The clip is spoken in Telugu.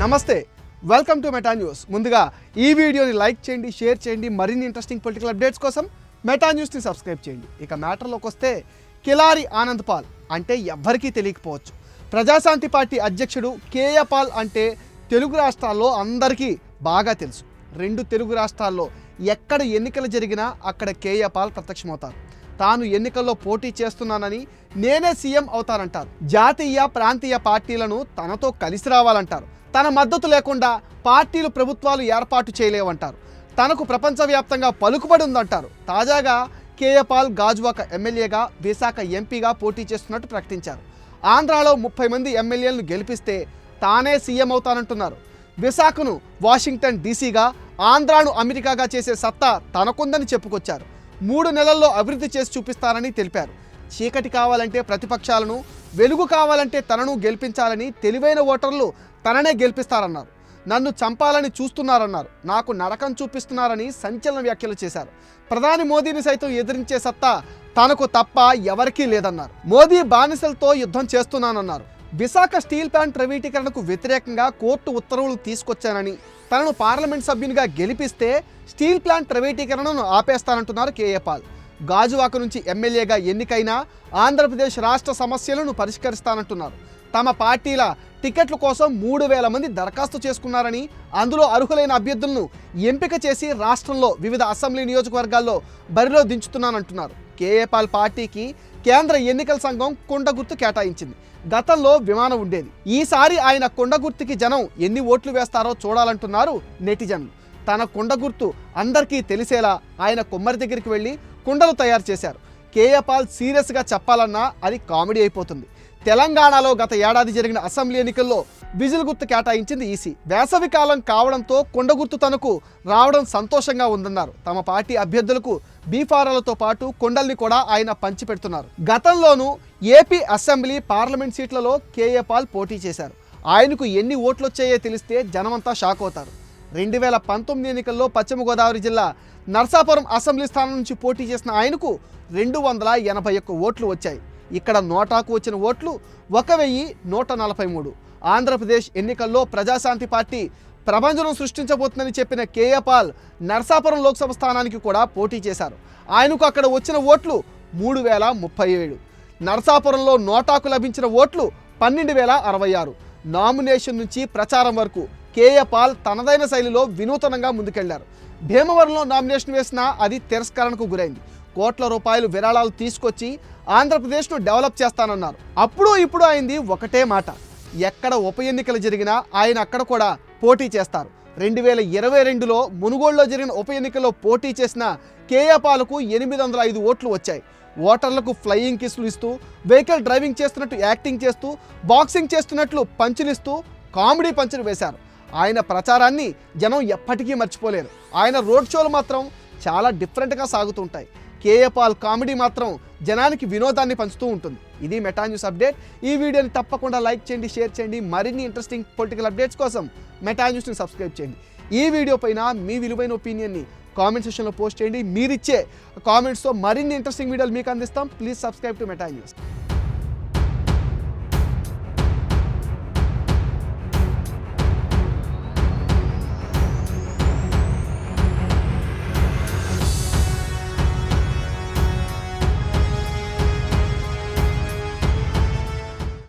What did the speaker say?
నమస్తే. వెల్కమ్ టు మెటా న్యూస్ ముందుగా ఈ వీడియోని లైక్ చేయండి షేర్ చేయండి. మరిన్ని ఇంట్రెస్టింగ్ పొలిటికల్ అప్డేట్స్ కోసం మెటా న్యూస్ని సబ్స్క్రైబ్ చేయండి. ఇక మ్యాటర్లోకి వస్తే కిలారి ఆనంద్ పాల్ అంటే ఎవ్వరికీ తెలియకపోవచ్చు. ప్రజాశాంతి పార్టీ అధ్యక్షుడు కేయపాల్ అంటే తెలుగు రాష్ట్రాల్లో అందరికీ బాగా తెలుసు. రెండు తెలుగు రాష్ట్రాల్లో ఎక్కడ ఎన్నికలు జరిగినా అక్కడ కేఏ పాల్ ప్రత్యక్షమవుతారు. తాను ఎన్నికల్లో పోటీ చేస్తున్నానని నేనే సీఎం అవుతానంటారు. జాతీయ ప్రాంతీయ పార్టీలను తనతో కలిసి రావాలంటారు. తన మద్దతు లేకుండా పార్టీలు ప్రభుత్వాలు ఏర్పాటు చేయలేవంటారు. తనకు ప్రపంచవ్యాప్తంగా పలుకుబడి ఉందంటారు. తాజాగా కేఏ పాల్ గాజువాక ఎమ్మెల్యేగా విశాఖ ఎంపీగా పోటీ చేస్తున్నట్టు ప్రకటించారు. ఆంధ్రాలో ముప్పై మంది ఎమ్మెల్యేలను గెలిపిస్తే తానే సీఎం అవుతానంటున్నారు. విశాఖను వాషింగ్టన్ డీసీగా ఆంధ్రాను అమెరికాగా చేసే సత్తా తనకుందని చెప్పుకొచ్చారు. మూడు నెలల్లో అభివృద్ధి చేసి చూపిస్తారని తెలిపారు. చీకటి కావాలంటే ప్రతిపక్షాలను వెలుగు కావాలంటే తనను గెలిపించాలని తెలివైన ఓటర్లు తననే గెలిపిస్తారన్నారు. నన్ను చంపాలని చూస్తున్నారన్నారు. నాకు నరకం చూపిస్తున్నారని సంచలన వ్యాఖ్యలు చేశారు. ప్రధాని మోదీని సైతం ఎదిరించే సత్తా తనకు తప్ప ఎవరికీ లేదన్నారు. మోదీ బానిసలతో యుద్ధం చేస్తున్నానన్నారు. విశాఖ స్టీల్ ప్లాంట్ ప్రైవేటీకరణకు వ్యతిరేకంగా కోర్టు ఉత్తర్వులు తీసుకొచ్చానని తనను పార్లమెంట్ సభ్యునిగా గెలిపిస్తే స్టీల్ ప్లాంట్ ప్రైవేటీకరణను ఆపేస్తానంటున్నారు కేఏ పాల్ గాజువాక నుంచి ఎమ్మెల్యేగా ఎన్నికైనా ఆంధ్రప్రదేశ్ రాష్ట్ర సమస్యలను పరిష్కరిస్తానంటున్నారు. తమ పార్టీల టికెట్ల కోసం మూడు వేల మంది దరఖాస్తు చేసుకున్నారని అందులో అర్హులైన అభ్యర్థులను ఎంపిక చేసి రాష్ట్రంలో వివిధ అసెంబ్లీ నియోజకవర్గాల్లో బరిలో దించుతున్నానంటున్నారు. కేఏ పాల్ పార్టీకి కేంద్ర ఎన్నికల సంఘం కుండ గుర్తు కేటాయించింది. గతంలో విమానం ఉండేది. ఈసారి ఆయన కుండ గుర్తుకి జనం ఎన్ని ఓట్లు వేస్తారో చూడాలంటున్నారు నెటిజన్లు. తన కుండ గుర్తు అందరికీ తెలిసేలా ఆయన కుమ్మరి దగ్గరికి వెళ్ళి కుండలు తయారు చేశారు. కేఏ పాల్ సీరియస్గా చెప్పాలన్నా అది కామెడీ అయిపోతుంది. తెలంగాణలో గత ఏడాది జరిగిన అసెంబ్లీ ఎన్నికల్లో విజిల్ గుర్తు కేటాయించింది ఈసీ. వేసవి కాలం కావడంతో కొండ గుర్తు తనకు రావడం సంతోషంగా ఉందన్నారు. తమ పార్టీ అభ్యర్థులకు బీఫారాలతో పాటు కొండల్ని కూడా ఆయన పంచిపెడుతున్నారు. గతంలోనూ ఏపీ అసెంబ్లీ పార్లమెంట్ సీట్లలో కేఏ పాల్ పోటీ చేశారు. ఆయనకు ఎన్ని ఓట్లు వచ్చాయో తెలిస్తే జనమంతా షాక్ అవుతారు. రెండు వేల పంతొమ్మిది ఎన్నికల్లో పశ్చిమ గోదావరి జిల్లా నర్సాపురం అసెంబ్లీ స్థానం నుంచి పోటీ చేసిన ఆయనకు రెండు వందల ఎనభై ఒక్క ఓట్లు వచ్చాయి. ఇక్కడ నోటాకు వచ్చిన ఓట్లు ఒక వెయ్యి నూట నలభై మూడు. ఆంధ్రప్రదేశ్ ఎన్నికల్లో ప్రజాశాంతి పార్టీ ప్రభంజనం సృష్టించబోతుందని చెప్పిన కేఏపాల్ నర్సాపురం లోక్సభ స్థానానికి కూడా పోటీ చేశారు. ఆయనకు అక్కడ వచ్చిన ఓట్లు మూడు వేల ముప్పై ఏడు. నర్సాపురంలో నోటాకు లభించిన ఓట్లు పన్నెండు వేల అరవై ఆరు. నామినేషన్ నుంచి ప్రచారం వరకు కేఏపాల్ తనదైన శైలిలో వినూతనంగా ముందుకెళ్ళారు. భీమవరంలో నామినేషన్ వేసినా అది తిరస్కరణకు గురైంది. కోట్ల రూపాయలు విరాళాలు తీసుకొచ్చి ఆంధ్రప్రదేశ్ను డెవలప్ చేస్తానన్నారు. అప్పుడు ఇప్పుడు అయింది ఒకటే మాట. ఎక్కడ ఉప ఎన్నికలు జరిగినా ఆయన అక్కడ కూడా పోటీ చేస్తారు. రెండు వేల ఇరవై రెండులో మునుగోడులో జరిగిన ఉప ఎన్నికల్లో పోటీ చేసిన కేఏ పాలకు ఎనిమిది వందల ఐదు ఓట్లు వచ్చాయి. ఓటర్లకు ఫ్లయింగ్ కిస్లు ఇస్తూ వెహికల్ డ్రైవింగ్ చేస్తున్నట్టు యాక్టింగ్ చేస్తూ బాక్సింగ్ చేస్తున్నట్లు పంచులిస్తూ కామెడీ పంచులు వేశారు. ఆయన ప్రచారాన్ని జనం ఎప్పటికీ మర్చిపోలేరు. ఆయన రోడ్ షోలు మాత్రం చాలా డిఫరెంట్గా సాగుతుంటాయి కేఏ పాల్ కామెడీ మాత్రం జనానికి వినోదాన్ని పంచుతూ ఉంటుంది. ఇది మెటా న్యూస్ అప్డేట్. ఈ వీడియోని తప్పకుండా లైక్ చేయండి షేర్ చేయండి. మరిన్ని ఇంట్రెస్టింగ్ పొలిటికల్ అప్డేట్స్ కోసం మెటా న్యూస్ని సబ్స్క్రైబ్ చేయండి. ఈ వీడియో పైన మీ విలువైన ఒపీనియన్ని కామెంట్ సెక్షన్లో పోస్ట్ చేయండి. మీరిచ్చే కామెంట్స్తో మరిన్ని ఇంట్రెస్టింగ్ వీడియోలు మీకు అందిస్తాం. Please subscribe to Meta news